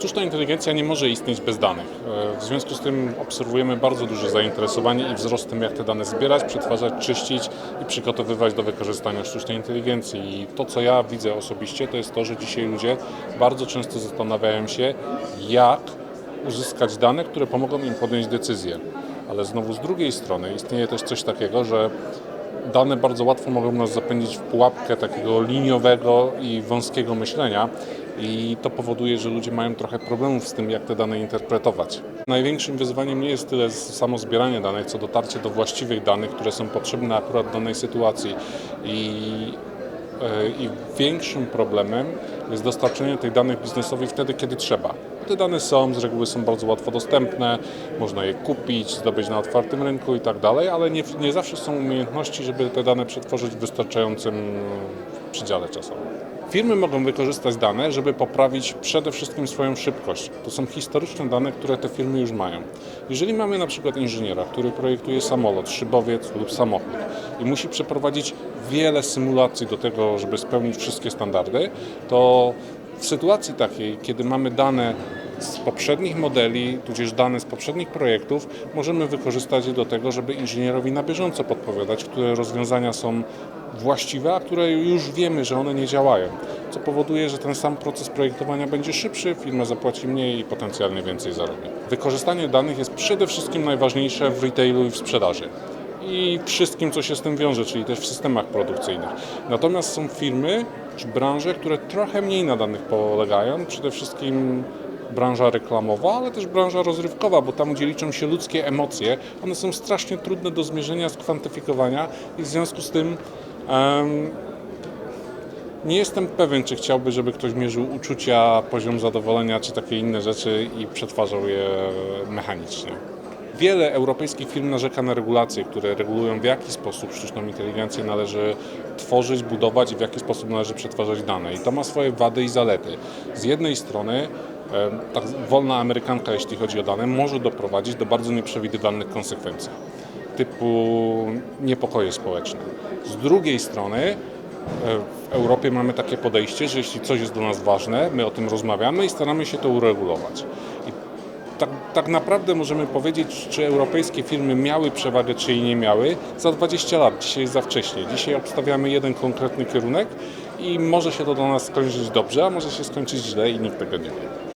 Sztuczna inteligencja nie może istnieć bez danych. E, W związku z tym obserwujemy bardzo duże zainteresowanie i wzrost tym, jak te dane zbierać, przetwarzać, czyścić i przygotowywać do wykorzystania sztucznej inteligencji. I to, co ja widzę osobiście, to jest to, że dzisiaj ludzie bardzo często zastanawiają się, jak uzyskać dane, które pomogą im podjąć decyzję. Ale znowu z drugiej strony istnieje też coś takiego, że dane bardzo łatwo mogą nas zapędzić w pułapkę takiego liniowego i wąskiego myślenia i to powoduje, że ludzie mają trochę problemów z tym, jak te dane interpretować. Największym wyzwaniem nie jest tyle samo zbieranie danych, co dotarcie do właściwych danych, które są potrzebne akurat danej sytuacji. I e, i większym problemem jest dostarczenie tych danych biznesowych wtedy, kiedy trzeba. Te dane są, z reguły są bardzo łatwo dostępne, można je kupić, zdobyć na otwartym rynku i tak dalej, ale nie, nie zawsze są umiejętności, żeby te dane przetworzyć w wystarczającym przedziale czasowym. Firmy mogą wykorzystać dane, żeby poprawić przede wszystkim swoją szybkość. To są historyczne dane, które te firmy już mają. Jeżeli mamy na przykład inżyniera, który projektuje samolot, szybowiec lub samochód i musi przeprowadzić wiele symulacji do tego, żeby spełnić wszystkie standardy, to w sytuacji takiej, kiedy mamy dane z poprzednich modeli, tudzież dane z poprzednich projektów, możemy wykorzystać je do tego, żeby inżynierowi na bieżąco podpowiadać, które rozwiązania są właściwe, a które już wiemy, że one nie działają. Co powoduje, że ten sam proces projektowania będzie szybszy, firma zapłaci mniej i potencjalnie więcej zarobi. Wykorzystanie danych jest przede wszystkim najważniejsze w retailu i w sprzedaży i wszystkim, co się z tym wiąże, czyli też w systemach produkcyjnych. Natomiast są firmy czy branże, które trochę mniej na danych polegają, przede wszystkim branża reklamowa, ale też branża rozrywkowa, bo tam, gdzie liczą się ludzkie emocje, one są strasznie trudne do zmierzenia, skwantyfikowania i w związku z tym em, nie jestem pewien, czy chciałby, żeby ktoś mierzył uczucia, poziom zadowolenia, czy takie inne rzeczy i przetwarzał je mechanicznie. Wiele europejskich firm narzeka na regulacje, które regulują w jaki sposób sztuczną inteligencję należy tworzyć, budować i w jaki sposób należy przetwarzać dane. I to ma swoje wady i zalety. Z jednej strony tak wolna amerykanka, jeśli chodzi o dane, może doprowadzić do bardzo nieprzewidywalnych konsekwencji, typu niepokoje społeczne. Z drugiej strony e, w Europie mamy takie podejście, że jeśli coś jest dla nas ważne, my o tym rozmawiamy i staramy się to uregulować. I tak, tak naprawdę możemy powiedzieć, czy europejskie firmy miały przewagę, czy jej nie miały za 20 lat. Dzisiaj jest za wcześnie. Dzisiaj obstawiamy jeden konkretny kierunek i może się to dla nas skończyć dobrze, a może się skończyć źle i nikt tego nie wie.